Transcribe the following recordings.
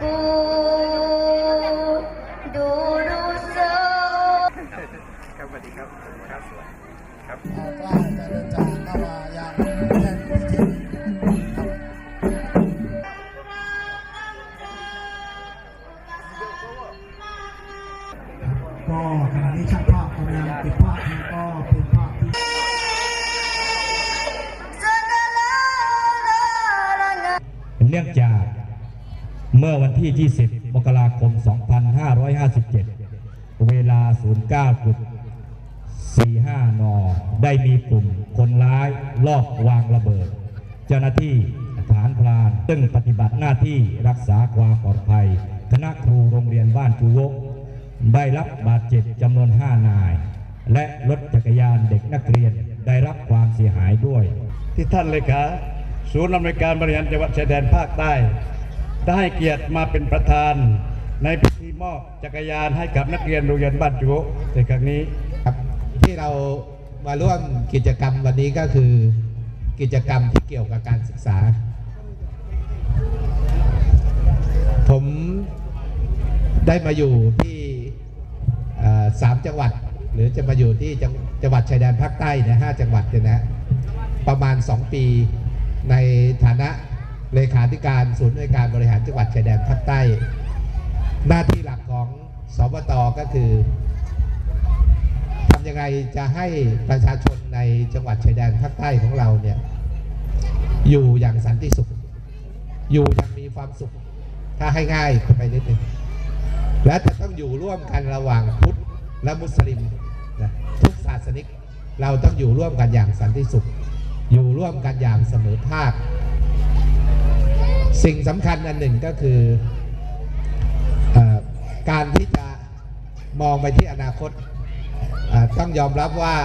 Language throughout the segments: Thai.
Kudurusa ครับสวัสดีครับครับสวัสดีครับกล้าจะเดินจากเข้ามายังแท่นพิจิตรครับก็ขณะนี้ช่างภาพกำลังเก็บภาพนี้ก็เป็นภาพที่เนื่องจาก เมื่อวันที่ 20 มกราคม 2557 เวลา 09.45 น ได้มีกลุ่มคนร้ายลอบวางระเบิด เจ้าหน้าที่ฐานพราน ซึ่งปฏิบัติหน้าที่รักษาความปลอดภัย คณะครูโรงเรียนบ้านจูวก ได้รับบาดเจ็บจำนวน 5 นาย และรถจักรยานเด็กนักเรียนได้รับความเสียหายด้วย ที่ท่านเลขาศูนย์อำนวยการบริหารจังหวัดชายแดนภาคใต้ ได้ให้เกียรติมาเป็นประธาน ในพิธีมอบจักรยานให้กับนักเรียนโรงเรียนบ้านจุในครั้งนี้ครับที่เรามาร่วมกิจกรรมวันนี้ก็คือกิจกรรมที่เกี่ยวกับการศึกษา ผมได้มาอยู่ที่สามจังหวัด หรือจะมาอยู่ที่จังจงหวัดชายแดนภาคใต้นี่ยห้าจังหวัดเนี่ยนะประมาณ 2 ปีในฐานะ เลขาธิการศูนย์อำนวยการบริหารจังหวัดชายแดนภาคใต้ หน้าที่หลักของสบตก็คือทำยังไงจะให้ประชาชนในจังหวัดชายแดนภาคใต้ของเราเนี่ยอยู่อย่างสันติสุข อยู่อย่างมีความสุข ถ้าให้ง่ายไปนิดนึงและจะต้องอยู่ร่วมกันระหว่างพุทธและมุสลิมนะทุกศาสนิกเราต้องอยู่ร่วมกันอย่างสันติสุข อยู่ร่วมกันอย่างเสมอภาค สิ่งสำคัญอันหนึ่งก็คืออการที่จะมองไปที่อนาคตต้องยอมรับว่า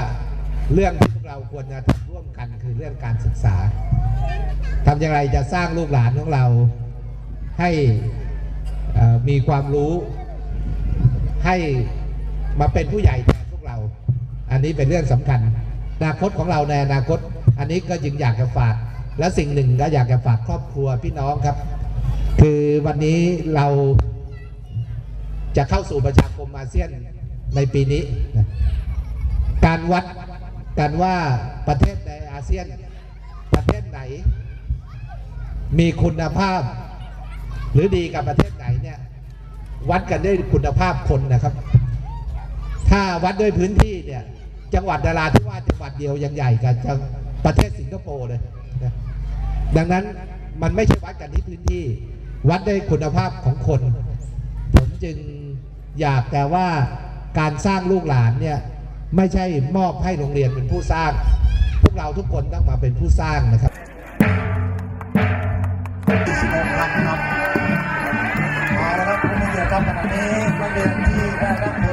เรื่องที่พวกเราควรจะทำร่วมกันคือเรื่องการศึกษาทำอย่างไรจะสร้างลูกหลานของเราให้มีความรู้ให้มาเป็นผู้ใหญ่แทนพวกเรา อันนี้เป็นเรื่องสำคัญอนาคตของเราในอนาคต อันนี้ก็จึงอยากจะฝาก และสิ่งหนึ่งก็อยากจะฝากครอบครัวพี่น้องครับ คือวันนี้เราจะเข้าสู่ประชาคมอาเซียนในปีนี้ การวัดกันว่าประเทศในอาเซียนประเทศไหน มีคุณภาพ หรือดีกับประเทศไหนเนี่ยวัดกันด้วยคุณภาพคนนะครับ ถ้าวัดด้วยพื้นที่เนี่ยจังหวัดดาราที่ว่าจังหวัดเดียวยังใหญ่กับจังประเทศสิงคโปร์เลย ดังนั้นมันไม่ใช่วัดกันที่พื้นที่ วัดได้คุณภาพของคน ผมจึงอยากแต่ว่าการสร้างลูกหลานเนี่ยไม่ใช่มอบให้โรงเรียนเป็นผู้สร้าง พวกเราทุกคนต้องมาเป็นผู้สร้างนะครับครั้งครับเอาละครับคุณผู้ชมครับขณะนี้นักเรียนที่ได้รับ